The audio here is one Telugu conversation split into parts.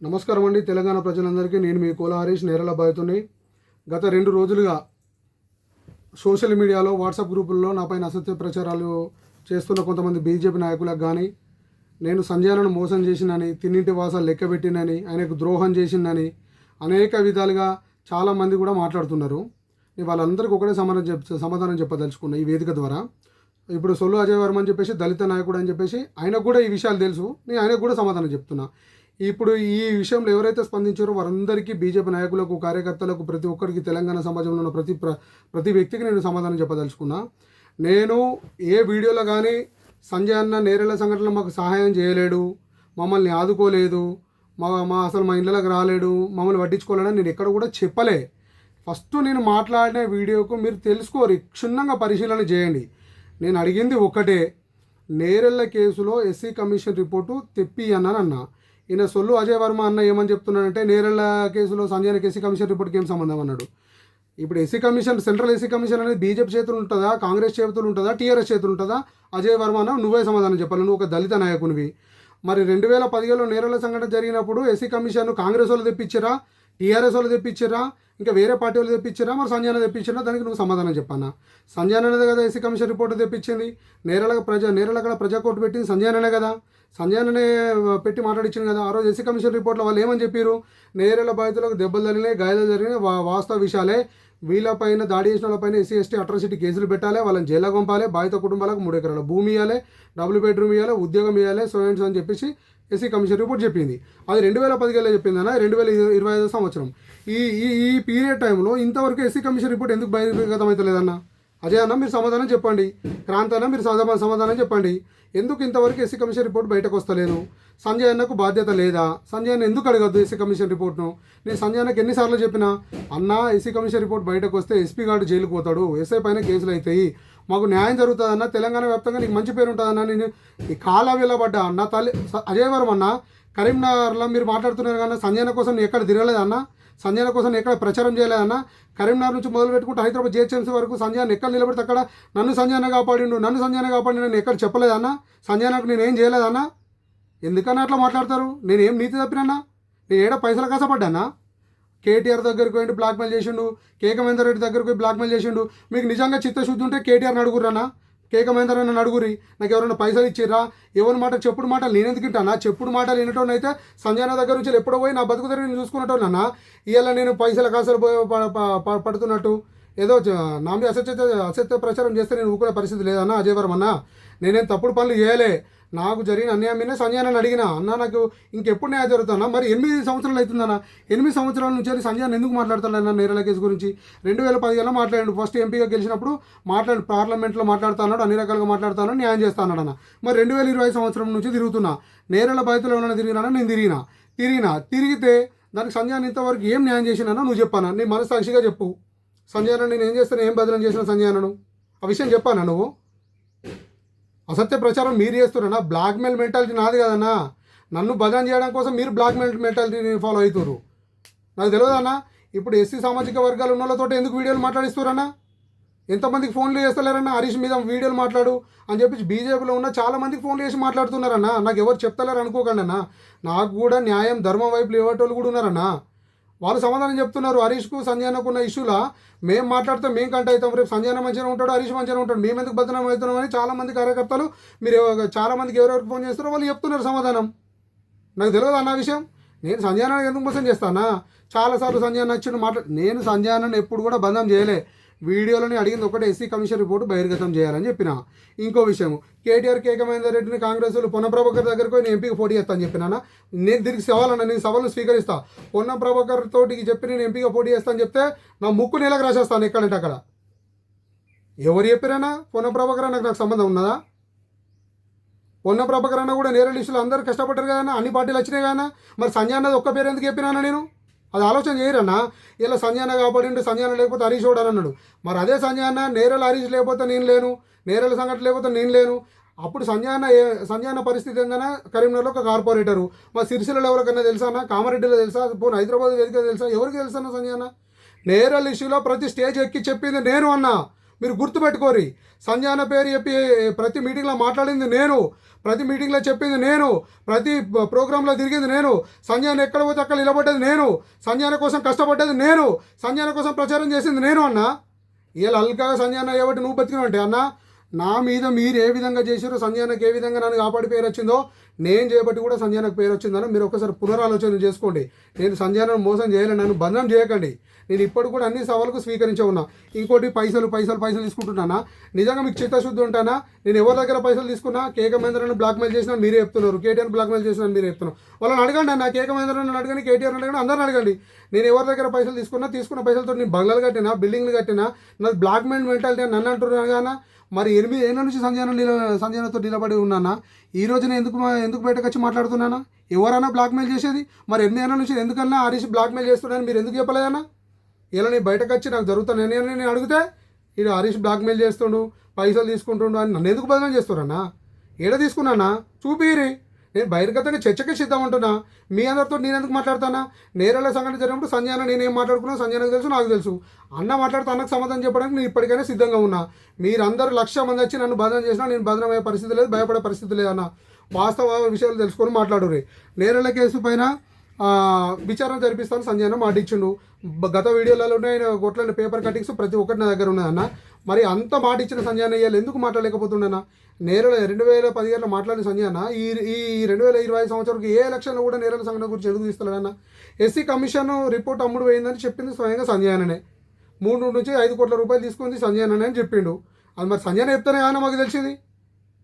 నమస్కారం అండి తెలంగాణ ప్రజలందరికీ. నేను మీ కోల హరీష్ నేరల బాధితుని గత రెండు రోజులుగా సోషల్ మీడియాలో వాట్సాప్ గ్రూపుల్లో నాపైన అసత్య ప్రచారాలు చేస్తున్న కొంతమంది బీజేపీ నాయకులకు కానీ నేను సంజయనను మోసం చేసినని తిన్నింటి వాసాలు లెక్క పెట్టినని ఆయనకు ద్రోహం చేసిందని అనేక విధాలుగా చాలామంది కూడా మాట్లాడుతున్నారు. నేను వాళ్ళందరికీ ఒకటే సమాధానం చెప్ సమాధానం చెప్పదలుచుకున్నా ఈ వేదిక ద్వారా. ఇప్పుడు సొల్లు అజయ్ వర్మ అని చెప్పేసి దళిత నాయకుడు అని చెప్పేసి ఆయనకు కూడా ఈ విషయాలు తెలుసు. నేను ఆయనకు కూడా సమాధానం చెప్తున్నా. ఇప్పుడు ఈ విషయంలో ఎవరైతే స్పందించారో వారందరికీ బీజేపీ నాయకులకు కార్యకర్తలకు ప్రతి ఒక్కరికి తెలంగాణ సమాజంలో ఉన్న ప్రతి ప్ర ప్రతి వ్యక్తికి నేను సమాధానం చెప్పదలుచుకున్నా. నేను ఏ వీడియోలో కానీ సంజయ్ అన్న నేరేళ్ళ సంఘటనలు మాకు సహాయం చేయలేడు మమ్మల్ని ఆదుకోలేదు మా మా అసలు మా ఇళ్ళకి రాలేడు మమ్మల్ని పట్టించుకోలేడని నేను ఎక్కడ కూడా చెప్పలే. ఫస్ట్ నేను మాట్లాడిన వీడియోకు మీరు తెలుసుకోరు క్షుణ్ణంగా పరిశీలన చేయండి. నేను అడిగింది ఒకటే నేరెళ్ళ కేసులో ఎస్సీ కమిషన్ రిపోర్టు తెప్పి అన్నాను అన్న. ఈయన సొల్లు అజయ్ వర్మ అన్న ఏమని చెప్తున్నాడంటే నేరళ్ళ కేసులో సంజయ్కి ఎస్సీ కమిషన్ రిపోర్ట్కి ఏం సంబంధం అన్నాడు. ఇప్పుడు SC commission central SC commission అనేది బీజేపీ చేతులు ఉంటుందా కాంగ్రెస్ చేతులు ఉంటుందా టీఆర్ఎస్ చేతులు ఉంటుందా? అజయ్ వర్మ అన్న నువ్వే సమాధానం చెప్పాలి నువ్వు ఒక దళిత నాయకునివి. మరి రెండు వేల పదిహేడులో నేరల సంఘటన జరిగినప్పుడు ఎస్సీ కమిషన్ కాంగ్రెస్ వాళ్ళు తెప్పించారా? టీఆర్ఎస్ వాళ్ళు తెప్పించారా? ఇంకా వేరే పార్టీ వాళ్ళు తెప్పించారా? మరి సంజయన తెప్పించారా? దానికి నువ్వు సమాధానం చెప్పానా? సంజయననే కదా ఎస్సీ కమిషన్ రిపోర్ట్ తెప్పించింది. నేరల ప్రజా నేరల అక్కడ ప్రజా కోర్టు పెట్టింది సంజయననే కదా. సంజయననే పెట్టి మాట్లాడించింది కదా. ఆ రోజు ఎస్సీ కమిషన్ రిపోర్ట్లో వాళ్ళు ఏమని చెప్పారు నేరల బాధితులకు దెబ్బలు జరిగినాయి గాయాలు జరిగినాయి వా వాస్తవ విషయాలే. వీళ్ళపైన దాడి చేసిన వాళ్ళపైన ఎస్సీ ఎస్టీ అట్రాసిటీ కేసులు పెట్టాలి వాళ్ళని జైల్లో పంపాలి బాధిత కుటుంబాలకు మూడు ఎకరాల భూమి ఇవ్వాలి డబుల్ బెడ్రూమ్ ఇవ్వాలి ఉద్యోగం ఇవ్వాలి సోయన్స్ అని చెప్పేసి ఎస్సీ కమిషన్ రిపోర్ట్ చెప్పింది. అది రెండు వేల పదిహేడులో చెప్పింది రెండు వేల ఇరవై ఐదో సంవత్సరం. ఈ ఈ ఈ పీరియడ్ టైంలో ఇంతవరకు ఎస్సీ కమిషన్ రిపోర్ట్ ఎందుకు బహిర్గతం అవుతలేదన్న అజయ్ అన్న మీరు సమాధానం చెప్పండి. క్రాంతి అన్న మీరు సమాధానం చెప్పండి. ఎందుకు ఇంతవరకు ఎస్సీ కమిషన్ రిపోర్ట్ బయటకు వస్తలేదు సంజయ్ అన్నకు బాధ్యత లేదా? సంజయ్ అన్న ఎందుకు అడగద్దు ఎస్సీ కమిషన్ రిపోర్ట్ను? నేను సంజయ్ అన్నకు ఎన్నిసార్లు చెప్పినా అన్న ఎస్సీ కమిషన్ రిపోర్ట్ బయటకు వస్తే ఎస్పీ గారు జైలుకు పోతాడు. ఎస్ఐ పైన కేసులు అవుతాయి మాకు న్యాయం జరుగుతుందన్న తెలంగాణ వ్యాప్తంగా నీకు మంచి పేరు ఉంటుందన్న నేను ఈ కాలా వెళ్ళబడ్డా. అన్న తల్లి అజయ్ వరం అన్న కరీంనగర్లో మీరు మాట్లాడుతున్నారు కానీ సంజయన కోసం నీ ఎక్కడ తిరగలేదన్న సంజయన కోసం ఎక్కడ ప్రచారం చేయలేదన్న కరీంనగర్ నుంచి మొదలు పెట్టుకుంటే హైదరాబాద్ జిహెచ్ఎంసీ వరకు సంజయాన్ని ఎక్కడ నిలబడితే అక్కడ నన్ను సంజయన కాపాడిండు నన్ను సంజయన కాపాడి నేను ఎక్కడ చెప్పలేదన్న సంజయనకు నేను ఏం చేయలేదన్నా? ఎందుకన్నా అట్లా మాట్లాడతారు? నేను ఏం నీతి తప్పినన్నా? నేను ఏడ పైసలు కసపడ్డానా? కేటీఆర్ దగ్గరికి పోయి బ్లాక్మెయిల్ చేసిండు. కేక మహేందర్ రెడ్డి దగ్గరికి పోయి బ్లాక్మెయిల్ చేసిండు. మీకు నిజంగా చిత్తశుద్ధి ఉంటే కేటీఆర్ని అడుగురన్నా కేక మహేందర్ నడుగురి అడుగురి. నాకు ఎవరైనా పైసలు ఇచ్చిర్రా? ఎవరి మాట చెప్పుడు మాటలు నేను ఎందుకు వింటానా చెప్పుడు మాటలు వినటం అయితే సంజయన దగ్గర నుంచి ఎప్పుడో పోయి నా బతుకు దగ్గర నేను చూసుకున్నట్టోనన్నా ఇవాళ నేను పైసలు కాసలు పడుతున్నట్టు. ఏదో చ- నా మీద అసత్య అసత్య ప్రచారం చేస్తే నేను ఊరుకునే పరిస్థితి లేదన్నా అజయ్ వర్మ అన్న. నేనేం తప్పుడు పనులు చేయలే. నాకు జరిగిన అన్యాయం మీద సంజయ్ అన్న అడిగిన అన్న నాకు ఇంకెప్పుడు న్యాయం జరుగుతున్నా మరి ఎనిమిది సంవత్సరాలు అవుతుందన్న? ఎనిమిది సంవత్సరాల నుంచి వెళ్ళి సంజయ్ ఎందుకు మాట్లాడుతున్నాను నేరల కేసు గురించి? రెండు వేల పదిహేనులో మాట్లాడాడు. ఫస్ట్ ఎంపీగా గెలిచినప్పుడు మాట్లాడు పార్లమెంట్లో మాట్లాడుతున్నాడు అన్ని రకాలుగా మాట్లాడుతాను న్యాయం చేస్తాను అన్న మరి రెండు వేల ఇరవై సంవత్సరం నుంచి తిరుగుతున్నా. నేరల బాధితులు ఏమైనా తిరిగినా నేను తిరిగినా. తిరిగినా. తిరిగితే దానికి సంజయ్ ఇంతవరకు ఏం న్యాయం చేసినానో నువ్వు చెప్పానా? నీ మనసాక్షిగా చెప్పు. సంజయ్ అన్న నేను ఏం చేస్తాను? ఏం బదిలం చేసిన సంజయ్ అన్నను? ఆ విషయం చెప్పానా నువ్వు? అసత్య ప్రచారం మీరు చేస్తున్నారా? బ్లాక్మెయిల్ మెంటాలిటీ నాది కదన్నా. నన్ను బదనం చేయడం కోసం మీరు బ్లాక్మెయిల్ మెంటాలిటీని ఫాలో అవుతారు నాకు తెలియదన్నా ఇప్పుడు ఎస్సీ సామాజిక వర్గాలు ఉన్న వాళ్ళతో ఎందుకు వీడియోలు మాట్లాడిస్తున్నారన్నా? ఎంతమందికి ఫోన్లు చేస్తలేరన్నా? హరీష్ మీద వీడియోలు మాట్లాడు అని చెప్పి బీజేపీలో ఉన్న చాలా మందికి ఫోన్లు చేసి మాట్లాడుతున్నారన్నా. నాకు ఎవరు చెప్తలేరు అనుకోకండి అన్న నాకు కూడా న్యాయం ధర్మం వైపు లేవటోళ్ళు కూడా ఉన్నారన్నా. వాళ్ళు సమాధానం చెప్తున్నారు. హరీష్కు సంజయనకు ఉన్న ఇష్యూలా? మేము మాట్లాడితే మేము కంట అవుతాం. రేపు సంజయన మంచిగా ఉంటాడు హరీష్ మంచిగా ఉంటాడు. మేము ఎందుకు బదనాం అవుతున్నాం అని చాలామంది కార్యకర్తలు మీరు చాలామందికి ఎవరెవరికి ఫోన్ చేస్తారో వాళ్ళు చెప్తున్నారు సమాధానం. నాకు తెలియదు అన్న విషయం? నేను సంజయన ఎందుకు మోసం చేస్తానా? చాలాసార్లు సంజయన నచ్చిన మాట నేను సంజయనను ఎప్పుడు కూడా బంధం చేయలే. వీడియోలోని అడిగింది ఒకటే ఎస్సీ కమిషన్ రిపోర్టు బహిర్గతం చేయాలని చెప్పిన. ఇంకో విషయం కేటీఆర్ కేక మహేందర్ రెడ్డిని కాంగ్రెస్ పొన్న ప్రభాకర్ దగ్గరికి నేను ఎంపీకి పోటీ చేస్తాను చెప్పినా నేను దీనికి సవాలన్న నేను సవాల్ను స్వీకరిస్తా. పొన్న ప్రభాకర్ తోటికి చెప్పి నేను ఎంపీగా పోటీ చేస్తాను చెప్తే నా ముక్కు నెలకు రాసేస్తాను ఎక్కడంటే అక్కడ. ఎవరు చెప్పారన్నా పొన్న ప్రభాకర్ నాకు నాకు సంబంధం ఉన్నదా? పొన్న ప్రభాకర్ అన్న కూడా నేర అందరూ కష్టపడ్డారు కదా అన్ని పార్టీలు వచ్చినాయి కదా మరి సంజయ్ అన్నది ఒక్క పేరు ఎందుకు చెప్పినా నేను? అది ఆలోచన చేయరన్నా ఇలా సంజయ్ కాబట్టి కాపాడిండు లేకపోతే హరీష్ ఓడని అన్నాడు. మరి అదే సంజయ్ నేరల హరీష్ లేకపోతే నేను లేను నేరల సంఘటన లేకపోతే నేను లేను. అప్పుడు సంజయ్ ఏ సంజయ్ పరిస్థితి ఏందన్నా కరీంనగర్లో ఒక కార్పొరేటరు. మా సిరిసిల్లలో ఎవరికన్నా తెలుసా కామారెడ్డిలో తెలుసా పోనీ హైదరాబాద్ వేదిక తెలుసా ఎవరికి తెలుసా అన్న నేరల్ ఇష్యూలో ప్రతి స్టేజ్ ఎక్కి చెప్పింది నేను అన్నా. మీరు గుర్తుపెట్టుకోరి. సంజాన పేరు చెప్పి ప్రతి మీటింగ్లో మాట్లాడింది నేను. ప్రతి మీటింగ్లో చెప్పింది నేను. ప్రతి ప్రోగ్రాంలో తిరిగింది నేను. సంజాన ఎక్కడ పోతే అక్కడ నిలబడ్డది నేను. సంజాన కోసం కష్టపడ్డది నేను. సంజాన కోసం ప్రచారం చేసింది నేను అన్న. ఇలా అల్కాగా సంజాన ఏబట్టి నువ్వు బతికినంటే అన్న నా మీద మీరు ఏ విధంగా చేసారో సంజయానకు ఏ విధంగా నన్ను కాపాడి పేరు వచ్చిందో నేను చేయబట్టి కూడా సంజయానకు పేరు వచ్చిందని మీరు ఒకసారి పునరాలోచన చేసుకోండి. నేను సంజయానను మోసం చేయలేను నన్ను బంధం చేయకండి. నేను ఇప్పుడు కూడా అన్ని సవాళ్ళకు స్వీకరించే ఉన్నా. ఇంకోటి పైసలు పైసలు పైసలు తీసుకుంటున్నానా? నిజంగా మీకు చిత్తశుద్ధి ఉంటానా? నేను ఎవరి దగ్గర పైసలు తీసుకున్నా? కేక మహేంద్రను బ్లాక్మెయిల్ చేసినా మీరే చెప్తున్నారు. కేటీఆర్ బ్లాక్మెయిల్ చేసినా మీరే చెప్తున్నారు. వాళ్ళని అడగండి అన్న కేక మహేంద్రను అడగండి కేటీఆర్ అడగండి అందరిని అడగండి. నేను ఎవరి దగ్గర పైసలు తీసుకున్నా తీసుకున్న పైసలతో నేను బంగ్లాలు కట్టినా బిల్డింగ్లు కట్టినా నాది బ్లాక్మెయిల్ మెంటాలిటీ నన్ను అంటున్నాను కానీ మరి ఎనిమిది ఏళ్ళ నుంచి సంజయన సంజయనతో నిలబడి ఉన్నానా? ఈ రోజున ఎందుకు ఎందుకు బయటకు వచ్చి మాట్లాడుతున్నానా? ఎవరైనా బ్లాక్మెయిల్ చేసేది? మరి ఎనిమిది ఏళ్ళ నుంచి ఎందుకన్నా హరీష్ బ్లాక్మెయిల్ చేస్తున్నాను మీరు ఎందుకు చెప్పలేదన్నా? ఇలా నేను బయటకు వచ్చి నాకు జరుగుతాను నేను నేను అడిగితే ఇది హరీష్ బ్లాక్మెయిల్ చేస్తుండు పైసలు తీసుకుంటుండు అని నన్ను ఎందుకు బదనం చేస్తున్నానా ఏడ తీసుకున్నానా? చూపిరి. నేను బహిర్గతంగా చర్చకే సిద్ధం ఉంటున్నా. మీ అందరితో నేను ఎందుకు మాట్లాడతానా నేరేళ్ళ సంఘటన జరిగినప్పుడు సంజయన నేనేం మాట్లాడుకున్నా? సంజయనకు తెలుసు నాకు తెలుసు. అన్న మాట్లాడితే అన్నకు సమాధానం చెప్పడానికి నేను ఇప్పటికైనా సిద్ధంగా ఉన్నా. మీరందరూ లక్ష మంది వచ్చి నన్ను బదనం చేసినా నేను బదనమయ్యే అయ్యే పరిస్థితి లేదు భయపడే పరిస్థితి లేదన్న. వాస్తవ విషయాలు తెలుసుకొని మాట్లాడురే నేరేళ్ళ కేసు పైన విచారణ జరిపిస్తాను సంజయ్ అన్న మాట ఇచ్చిండు. గత వీడియోలలో ఆయన కొట్లని పేపర్ కటింగ్స్ ప్రతి ఒక్కటి నా దగ్గర ఉన్నాయన్న. మరి అంత మాట ఇచ్చిన సంజయ్ అన్న ఇవాళ ఎందుకు మాట్లాడలేకపోతుండేనా నేరల రెండు వేల పదిహేనులో మాట్లాడిన సంజయ్ అన్న ఈ ఈ రెండు వేల ఇరవై సంవత్సరంకి ఏ ఎలక్షన్లో కూడా నేరల సంఘటన గురించి ఎందుకు తీస్తున్నాడన్న ఎస్సీ కమిషన్ రిపోర్ట్ అమ్ముడు పోయిందని చెప్పింది స్వయంగా సంజయ్ అన్ననే. మూడు నుంచి ఐదు కోట్ల రూపాయలు తీసుకుంది సంజయ్ అన్న అని చెప్పిండు. అది మరి సంజయ్ అన్న చెప్తేనే కదా మాకు తెలిసింది?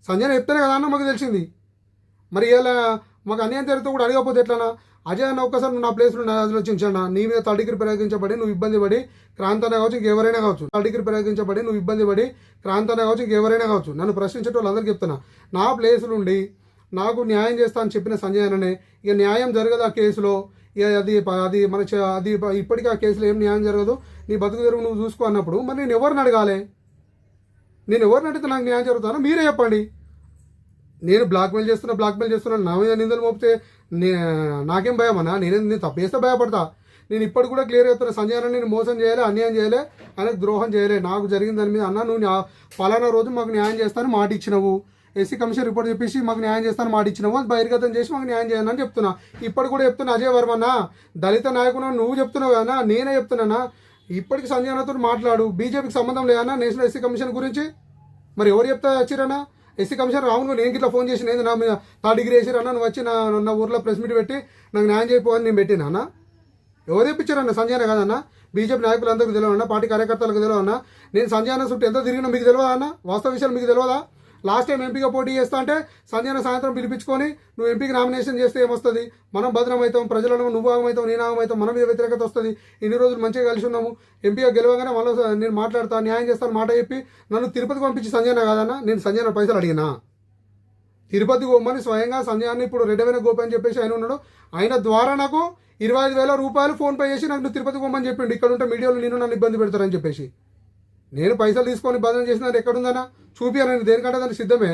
సంజయ్ అన్న చెప్తేనే కదా అన్న మాకు తెలిసింది? మరి ఇలా మాకు అన్యాయం జరిగితే కూడా అడగకపోతే ఎట్లనా అజయ్ అన్న ఒకసారి నా ప్లేస్లో నా ఆలోచించండి నీ మీద థర్డ్ ప్రయోగించబడి నువ్వు ఇబ్బంది పడి క్రాంతానే కావచ్చు ఇంకెవరైనా కావచ్చు. థర్డ్ ప్రయోగించబడి నువ్వు ఇబ్బంది పడి క్రాంతానే కావచ్చు ఇంకెవరైనా కావచ్చు. నన్ను ప్రశ్నించే వాళ్ళందరికీ చెప్తున్నా. నా ప్లేస్లో ఉండి నాకు న్యాయం చేస్తా అని చెప్పిన సంజయ్ అన్ననే ఇక న్యాయం జరగదు ఆ కేసులో ఇక అది అది మన అది ఇప్పటికీ ఆ కేసులో ఏం న్యాయం జరగదు. నీ బతుకు తెరువు నువ్వు చూసుకో అన్నప్పుడు మరి నేను ఎవరిని అడగాలి? నేను ఎవరిని అడిగితే నాకు న్యాయం జరుగుతానో మీరే చెప్పండి. నేను బ్లాక్మెయిల్ చేస్తున్నా బ్లాక్మెయిల్ చేస్తున్నాను నా మీద నిందలు మోపితే నాకేం భయం అన్నా? నేను నేను తప్పు చేస్తే భయపడతా. నేను ఇప్పటికి కూడా క్లియర్ అవుతున్నా సంజయ్ అన్న నేను మోసం చేయలే అన్యాయం చేయలే ఆయనకు ద్రోహం చేయలే. నాకు జరిగిన దాని మీద అన్న నువ్వు ఫలానా రోజు మాకు న్యాయం చేస్తాను మాట ఇచ్చినవు. ఎస్సీ కమిషన్ రిపోర్ట్ చెప్పేసి మాకు న్యాయం చేస్తాను మాట ఇచ్చినావు. అది బహిర్గతం చేసి మాకు న్యాయం చేయాలని చెప్తున్నా. ఇప్పుడు కూడా చెప్తున్నా అజయ్ వర్మన్న దళిత నాయకుడు నువ్వు చెప్తున్నావు అన్నా నేనే చెప్తున్నానా ఇప్పటికి సంజయ్ అన్నతో మాట్లాడు. బీజేపీకి సంబంధం లేదన్నా నేషనల్ ఎస్సీ కమిషన్ గురించి. మరి ఎవరు చెప్తా వచ్చిరన్నా ఎస్సీ కమిషనర్ రావును నేను ఇట్లా ఫోన్ చేసిన నేను నా థర్డ్ డిగ్రీ వేసిరన్నా నువ్వు వచ్చి నా నా ఊర్లో ప్రెస్ మీట్ పెట్టి నాకు న్యాయం చేయకపోవని నేను పెట్టినా ఎవరు చెప్పించారన్న సంజయన కాదన్న బీజేపీ నాయకులందరికీ తెలియదన్నా పార్టీ కార్యకర్తలకు తెలియదన్నా నేను సంజయన చుట్టూ ఎంత తిరిగినా మీకు తెలియదా అన్న? వాస్తవ విషయాలు మీకు తెలియదా లాస్ట్ టైం ఎంపీగా పోటీ చేస్తా అంటే సంధ్యాన సాయంత్రం పిలిపించుకొని నువ్వు ఎంపీకి నామినేషన్ చేస్తే ఏమొస్తుంది? మనం భద్రమవుతాం ప్రజలను నువ్వు ఆగమవుతాం నేను ఆగమవుతాం మన మీద వ్యతిరేకత వస్తుంది. ఇన్ని రోజులు మంచిగా కలిసి ఉన్నాము. ఎంపీగా గెలవగానే మళ్ళీ నేను మాట్లాడతాను న్యాయం చేస్తాను మాట చెప్పి నన్ను తిరుపతికి పంపించి సంజయన కాదన్నా నేను సంజయన పైసలు అడిగినా. తిరుపతి గోమని స్వయంగా సంజయాన్ని ఇప్పుడు రెడ్డవైన గోపి అని చెప్పేసి ఆయన ఉన్నాడు. ఆయన ద్వారా నాకు ఇరవై ఐదు వేల రూపాయలు ఫోన్పే చేసి నాకు నువ్వు తిరుపతికి గోమని చెప్పిండు. ఇక్కడ ఉంటే మీడియాలో నేను నన్ను ఇబ్బంది పెడతారని చెప్పేసి. నేను పైసలు తీసుకొని బదనం చేసిన ఎక్కడుందన్నా? చూపించాలని దేనికంటే దానికి సిద్ధమే?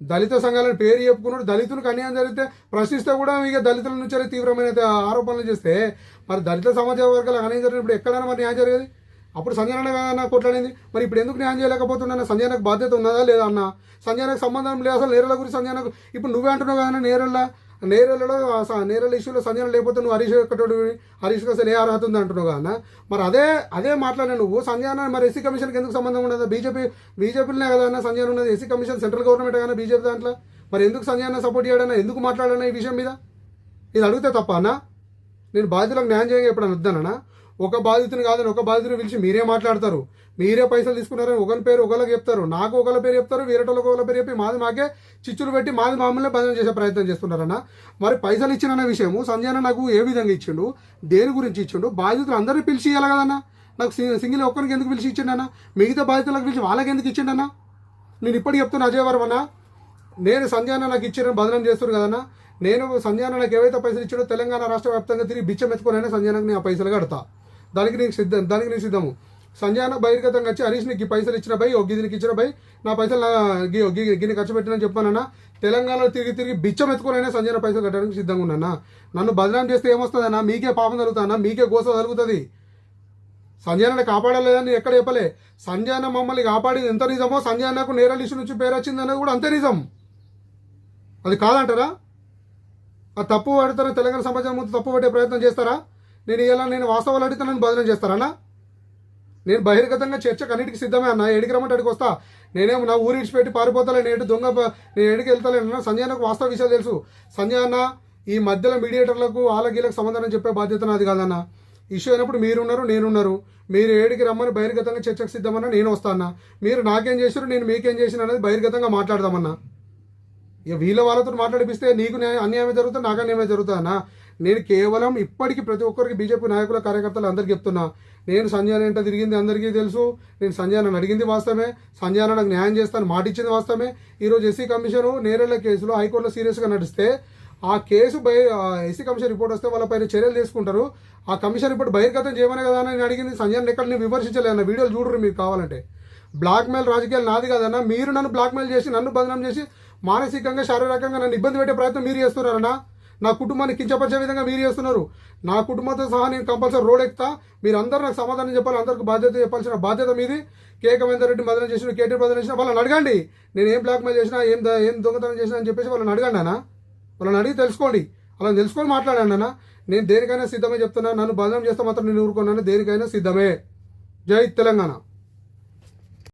దళిత సంఘాలను పేరు చెప్పుకున్నాడు దళితులకు అన్యాయం జరిగితే ప్రశ్నిస్తే కూడా ఇక దళితుల నుంచి తీవ్రమైన ఆరోపణలు చేస్తే మరి దళిత సమాజ వర్గాలు అన్యాయం జరిగినప్పుడు ఎక్కడైనా మరి న్యాయం జరిగేది? అప్పుడు సంజయన కదా కొట్లాడింది. మరి ఇప్పుడు ఎందుకు న్యాయం చేయలేకపోతున్నా సంజయనకు బాధ్యత ఉన్నదా లేదా అన్న? సంజయనకు సంబంధం లేదు. అసలు నేరల గురించి సంజయనకు ఇప్పుడు నువ్వే అంటున్నావు కదా నేరల్లా నేరళ్ళలో నేరల ఇష్యూలో సంజయన లేకపోతే నువ్వు హరీష్ కట్టడు హరీష్ అసలు ఏ అర్హత ఉంది అంటున్నావు కదా మరి అదే అదే మాట్లాడిన నువ్వు సంజయన మరి ఎస్సీ కమిషన్కి ఎందుకు సంబంధం ఉండదు? బీజేపీ బీజేపీలోనే కదా అన్న సంజయన ఉన్నది. ఎస్సీ కమిషన్ సెంట్రల్ గవర్నమెంట్ కదా బీజేపీ దాంట్లో? మరి ఎందుకు సంజయన సపోర్ట్ చేయడన్నా? ఎందుకు మాట్లాడానా ఈ విషయం మీద? ఇది అడిగితే తప్ప అన్న? నేను బాధితులకు న్యాయం చేయగా ఎప్పుడైనా వద్దానా ఒక బాధితుని కాదని ఒక బాధితుని పిలిచి మీరే మాట్లాడతారు. మీరే పైసలు తీసుకున్నారని ఒకరి పేరు ఒకరికి చెప్తారు. నాకు ఒకళ్ళ పేరు చెప్తారు వేరేటోళ్ళకి ఒకళ్ళ పేరు చెప్పి మాది మాకే చిచ్చులు పెట్టి మాది మామూలుగా భజన చేసే ప్రయత్నం చేస్తున్నారన్న. మరి పైసలు ఇచ్చిన విషయము సంజయ్ నాకు ఏ విధంగా ఇచ్చిండు? దేని గురించి ఇచ్చిండు? బాధితులు అందరినీ పిలిచి ఇవ్వాలి కదన్నా. నాకు సింగిల్ ఒక్కరికి ఎందుకు పిలిచి ఇచ్చిండన్నా? మిగతా బాధితులకు పిలిచి వాళ్ళకి ఎందుకు ఇచ్చిండన్నా? నేను ఇప్పటికి చెప్తున్నా అజయ్ వర్మన్న నేను సంజయన నాకు ఇచ్చిన బదనం చేస్తున్నారు కదన్నా. నేను సంజయన నాకు ఏవైతే పైసలు ఇచ్చాడో తెలంగాణ రాష్ట్ర వ్యాప్తంగా తిరిగి బిచ్చం ఎత్తుకునైనా సంజయనకు నేను ఆ పైసలు కడతా. దానికి నీకు సిద్ధం దానికి నేను సిద్ధము. సంజయన బహిర్గతంగా వచ్చి హరీష్ నీకు పైసలు ఇచ్చిన బై ఓ గిదినికి ఇచ్చిన బై నా పైసలు నా గిన్ని ఖర్చు పెట్టినని చెప్పానన్నా. తెలంగాణలో తిరిగి తిరిగి బిచ్చం ఎత్తుకోనైనా సంజయన పైసలు కట్టడానికి సిద్ధంగా ఉన్నానా? నన్ను బదనాం చేస్తే ఏమొస్తుందన్నా? మీకే పాపం జరుగుతానా మీకే గోస జరుగుతుంది? సంజయనని కాపాడలేదని ఎక్కడ చెప్పలే. సంజయన మమ్మల్ని కాపాడింది ఎంత నిజమో సంజయనకు అన్నకు నుంచి పేరు వచ్చింది అనేది కూడా అంతే నిజం. అది కాదంటారా? ఆ తప్పు పడతారా? తెలంగాణ సమాజం ముందు తప్పు పట్టే ప్రయత్నం చేస్తారా? నేను ఇలా నేను వాస్తవాలు అడిగితే నన్ను బదనం చేస్తారా నేను బహిర్గతంగా చర్చకు అన్నిటికి సిద్ధమే అన్న. ఏడికి రమ్మంటే అడిగి వస్తా. నేనేమో నా ఊరి ఇడిచిపెట్టి పారిపోతాలే నేను దొంగ నేను ఏడికి వెళ్తాలేను సంజయ్ అన్నకు వాస్తవ విషయాలు తెలుసు. సంజయ్ అన్న ఈ మధ్యలో మీడియేటర్లకు ఆలగీలకు సమాధానం చెప్పే బాధ్యత నాది కాదన్న. ఇష్యూ అయినప్పుడు మీరున్నారు నేనున్నారు. మీరు ఏడికి రమ్మని బహిర్గతంగా చర్చకు సిద్ధమన్నా నేను వస్తానా మీరు నాకేం చేశారు నేను మీకేం చేసిన అనేది బహిర్గతంగా మాట్లాడదామన్నా. ఇక వీళ్ళ వాళ్ళతో మాట్లాడిపిస్తే నీకు న్యాయం అన్యాయమే జరుగుతుంది నాకు అన్యాయమే జరుగుతుందన్నా నేను కేవలం ఇప్పటికీ ప్రతి ఒక్కరికి బీజేపీ నాయకుల కార్యకర్తలు అందరికీ చెప్తున్నా. నేను సంజయ్ అన్న ఏంటో తిరిగింది అందరికీ తెలుసు. నేను సంజయ్ నన్ను అడిగింది వాస్తవమే. సంజయ్ నాకు న్యాయం చేస్తాను మాటిచ్చింది వాస్తవమే. ఈరోజు ఎస్సీ కమిషను నేరేళ్ళ కేసులో హైకోర్టులో సీరియస్గా నడిస్తే ఆ case by SC commission report వస్తే వాళ్ళపైన చర్యలు తీసుకుంటారు. ఆ కమిషన్ రిపోర్ట్ బహిర్గతం చేయమని కదా అని నేను అడిగింది. సంజయ్ ఎక్కడ నేను విమర్శించలేదన్న వీడియోలు చూడరు మీరు కావాలంటే. బ్లాక్మెయిల్ రాజకీయాలు నాది కాదన్న మీరు నన్ను బ్లాక్మెయిల్ చేసి నన్ను బదనాం చేసి మానసికంగా శారీరకంగా నన్ను ఇబ్బంది పెట్టే ప్రయత్నం మీరు చేస్తున్నారన్నా నా కుటుంబాన్ని కించపరిచే విధంగా మీరు చేస్తున్నారు. నా కుటుంబంతో సహా నేను కంపల్సరీ రోడ్ ఎక్కుతా. మీరు అందరూ నాకు సమాధానం చెప్పాలి అందరికి బాధ్యత చెప్పాల్సిన బాధ్యత మీది. కేకమేందర్ రెడ్డి బదనం చేసిన కేటీ బదనం చేసిన వాళ్ళని అడగండి. నేను ఏం బ్లాక్మెయిల్ చేసినా ఏం ఏం దొంగతనం చేసినా అని చెప్పేసి వాళ్ళని అడగండి అన్న. వాళ్ళని అడిగి తెలుసుకోండి. అలా తెలుసుకొని మాట్లాడండి అన్న. నేను దేనికైనా సిద్ధమే చెప్తున్నా. నన్ను బదనం చేస్తే మాత్రం నేను ఊరుకున్నాను దేనికైనా సిద్ధమే. జై తెలంగాణ.